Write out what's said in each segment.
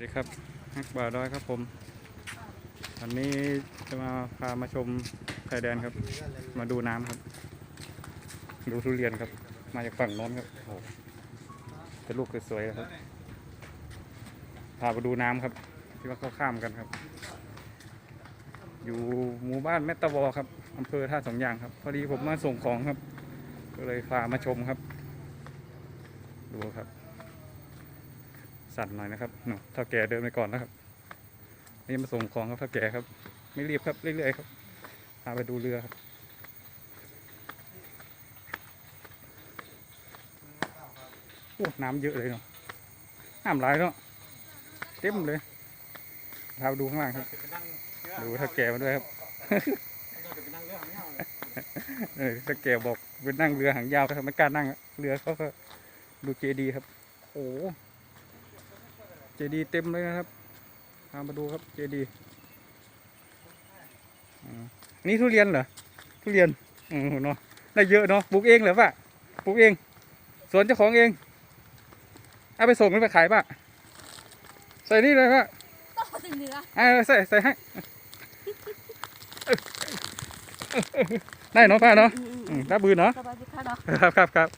ดีครับฮักบ่าวดอยครับผมวันนี้จะมาพามาชมชายแดนครับ มาดูน้ำครับ ดูทุเรียนครับ มาจากฝั่งโน้นครับโอ้โหเป็นลูกสวยๆครับ พาไปดูน้ำครับ ที่ว่าเขาข้ามกันครับ อยู่หมู่บ้านแม่ตะวอครับอำเภอท่าสองยางครับ พอดีผมมาส่งของครับ ก็เลยพามาชมครับ ดูครับ สั่นหน่อยนะครับหนูเท่าแก่เดินไปก่อนนะครับ นี่มาส่งของครับเท่าแก่ครับ ไม่รีบครับเรื่อยๆครับพาไปดูเรือครับโอ้น้ำเยอะเลยเนาะน้ำไหลเนาะเต็มเลยพาไปดูข้างล่างครับ ดูเท่าแก่มาด้วยครับเออถ้าแกบอกเป็นนั่งเรือหางยาวครับไม่กล้านั่งเรือเขาก็ดูเจดีครับ โอ้ จดีเต็มเลยนะครับพามาดูครับเจดีอันนี้ทุเรียนเหรอ ทุเรียนอืมเนาะได้เยอะเนาะปลูกเองเหรอปะปลูกเองสวนเจ้าของเอง เอาไปส่งหรือไปขายปะใส่นี่เลยปะต่อถึงเหนืออ่าใส่ใส่ให้ได้เนาะป้าเนาะอืมรับบืนเนาะสบายดีค่ะเนาะครับครับครับ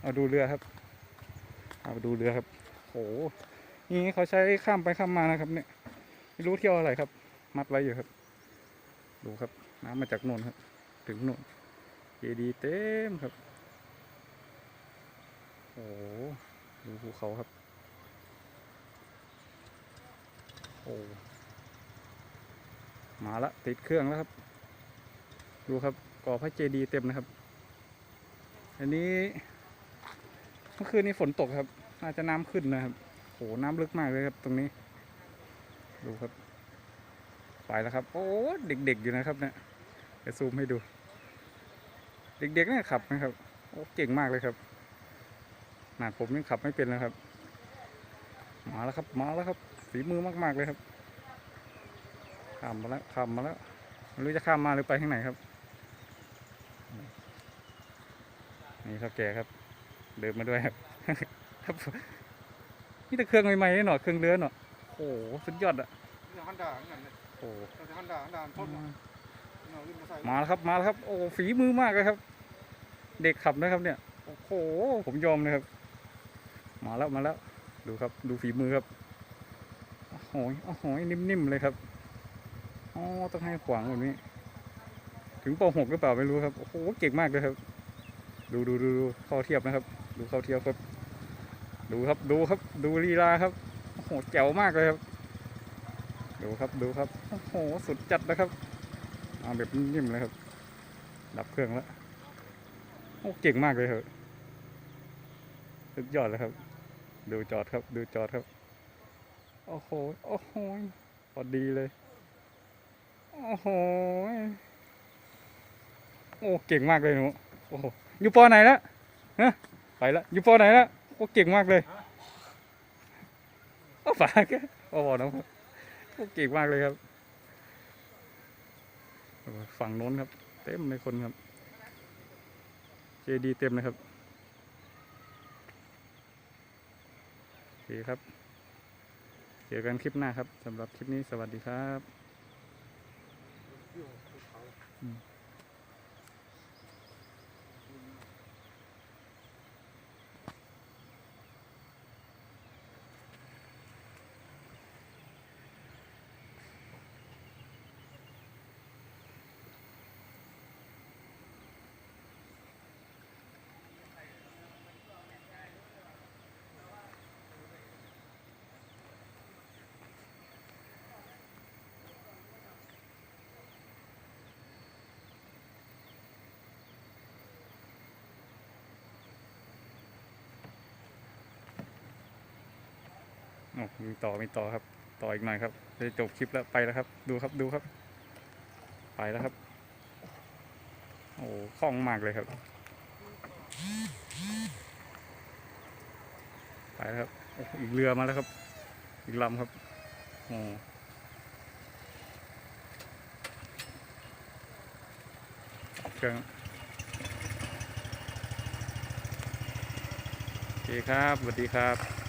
เอาดูเรือครับ เอาดูเรือครับโหนี่เขาใช้ข้ามไปข้ามมานะครับ เนี่ยไม่รู้เที่ยวอะไรครับ มัดไว้อยู่ครับ ดูครับ น้ำมาจากโน่นครับ ถึงโน่นเจดีเต็มครับโอ้ดูภูเขาครับโอ้มาละติดเครื่องแล้วครับ ดูครับก่อพระเจดีย์เต็มนะครับ อันนี้ มื่อคืนนี้ฝนตกครับน่าจะน้ำขึ้นนะครับโหน้ำลึกมากเลยครับตรงนี้ ดูครับ ไปแล้วครับ โอ้เด็กๆอยู่นะครับเนี่ยเดี๋ยวซูมให้ดู เด็กๆเนี่ยขับนะครับ โอ้เก่งมากเลยครับขนาผมยังขับไม่เป็นเลยครับ มาแล้วครับ มาแล้วครับฝีมือมากๆเลยครับข้ามมาแล้วข้ามมาแล้วไม่รู้จะข้ามมาหรือไปข้างไหนครับ นี่เท่าแก่ครับ เดินมาด้วยครับครับนี่แต่เครื่องใหม่ๆหน่อยเครื่องเรือหน่อยโอ้โหสุดยอดอะฮันดาเหมือนกันเลยโอ้โหฮันดาฮันดาพ่นเอาขึ้นมาใส่มาแล้วครับมาแล้วครับ โอ้ฝีมือมากเลยครับ เด็กขับนะครับเนี่ยโอ้โหผมยอมเลยครับ มาแล้วมาแล้ว ดูครับ ดูฝีมือครับโอ้โหโอ้โหนิ่มๆเลยครับอ๋อต้องให้ขวางแบบนี้ ถึงป .6 หรือเปล่าไม่รู้ครับ โอ้โห เก่งมากเลยครับ ดูดูดูดูเข้าเทียบนะครับ ดูเข้าเที่ยบครับ ดูครับดูครับดูลีลาครับโอ้โหแจ๋วมากเลยครับ ดูครับดูครับโอ้โหสุดจัดนะครับเอาแบบนิ่มเลยครับ ดับเครื่องแล้วโอ้เก่งมากเลยครับสุดยอดเลยครับ ดูจอดครับ ดูจอดครับโอ้โหโอ้โหพอดีเลยโอ้โหโอ้เก่งมากเลยหนูโอ้โหอยู่ปอไหนแล้วฮะ ไปแล้วอยู่ปอไหนล้วโอ้เก่งมากเลยโอ้ฝากแกโอ้โหน้องโอ้เก่งมากเลยครับฝั่งโน้นครับ เต็มเลยคนครับ เจดีเต็มเลยครับโอเคครับเจอกันคลิปหน้าครับสำหรับคลิปนี้สวัสดีครับ มีต่อมีต่อครับ ต่ออีกหน่อยครับจะจบคลิปแล้วไปแล้วครับ ดูครับดูครับ ไปแล้วครับ โอ้คล่องมากเลยครับ ไปแล้วครับอ,อีกเรือมาแล้วครับ อีกลำครับโอ้เครื่องโอเคครับสวัสดีครับ